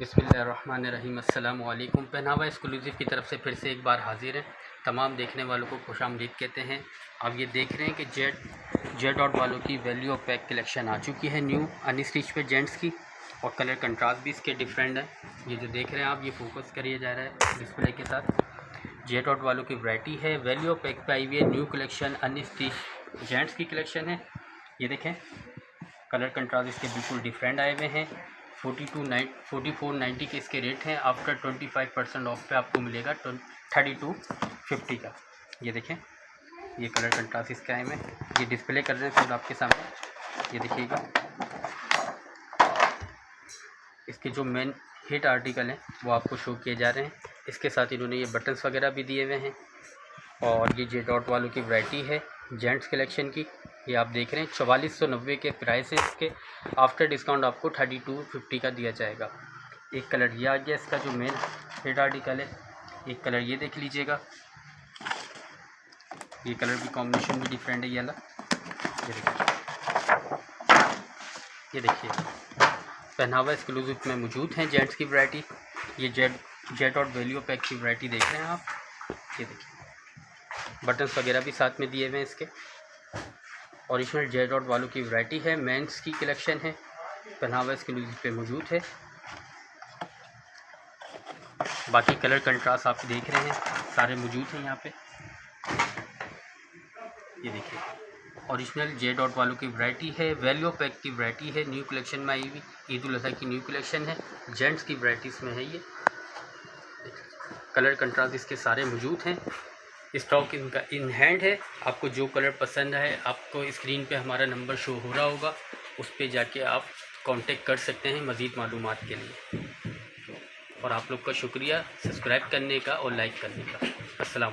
बसमीम अल्लाम पहनावा एक्सक्लूसिव की तरफ़ से फिर से एक बार हाजिर है। तमाम देखने वालों को खुश आमदीद कहते हैं। आप ये देख रहे हैं कि जेड जेड डॉट वालों की वैल्यू ऑफ़ पैक कलेक्शन आ चुकी है न्यू अनस्टिच पे जेंट्स की। और कलर कंट्रास्ट भी इसके डिफरेंट है। ये जो देख रहे हैं आप, ये फोकस करिए जा रहा है डिस्प्ले के साथ। जेड डॉट वालों की वैरायटी है। वैल्यू ऑफ़ पैक पे आई हुई है न्यू कलेक्शन अनी स्टिच जेंट्स की कलेक्शन है। ये देखें कलर कंट्रास्ट इसके बिल्कुल डिफरेंट आए हुए हैं। Forty two nine forty four ninety के इसके रेट हैं। After twenty five percent off पे आपको मिलेगा थर्टी टू फिफ्टी का। ये देखें, ये कलर कंट्रास्ट इसके आए में ये डिस्प्ले कर रहे हैं आपके सामने। ये देखिएगा। इसके जो मेन हिट आर्टिकल हैं, वो आपको शो किए जा रहे हैं। इसके साथ इन्होंने ये बटन्स वगैरह भी दिए हुए हैं। और ये जे डॉट वालों की वैरायटी है जेंट्स कलेक्शन की। ये आप देख रहे हैं, चवालीस सौ नब्बे के प्राइस है इसके। आफ्टर डिस्काउंट आपको थर्टी टू फिफ्टी का दिया जाएगा। एक कलर ये आ गया इसका जो मेन हेड आर्टिकल है। एक कलर ये देख लीजिएगा। ये कलर की कॉम्बिनेशन भी डिफरेंट है ये वाला। ये देखिए। ये देखिए। पहनावा एक्सक्लूसिव में मौजूद हैं जेंट्स की वैरायटी ये जेड जेट और वैल्यू पैक की वैरायटी देख रहे हैं आप। ये देखिए। बटन्स वगैरह भी साथ में दिए हुए हैं इसके। ओरिजिनल जे डॉट वालों की वैरायटी है। मेंस की कलेक्शन है। पहनावा इसके लिए पे मौजूद है। बाकी कलर कंट्रास्ट आप देख रहे हैं। सारे मौजूद हैं यहाँ पे। ये देखिए। ओरिजिनल जे डॉट वालों की वैरायटी है। वैल्यू पैक की वैरायटी है। न्यू कलेक्शन में आई हुई। ईद उल अजी की न्यू कलेक्शन है। जेंट्स की वैरायटीज़ में है ये। कलर कंट्रास्ट इसके सारे मौजूद हैं। स्टॉक इनका इन हैंड है। आपको जो कलर पसंद है, आपको स्क्रीन पे हमारा नंबर शो हो रहा होगा। उस पर जाके आप कांटेक्ट कर सकते हैं मज़ीद मालूम के लिए। और आप लोग का शुक्रिया सब्सक्राइब करने का और लाइक करने का। अस्सलाम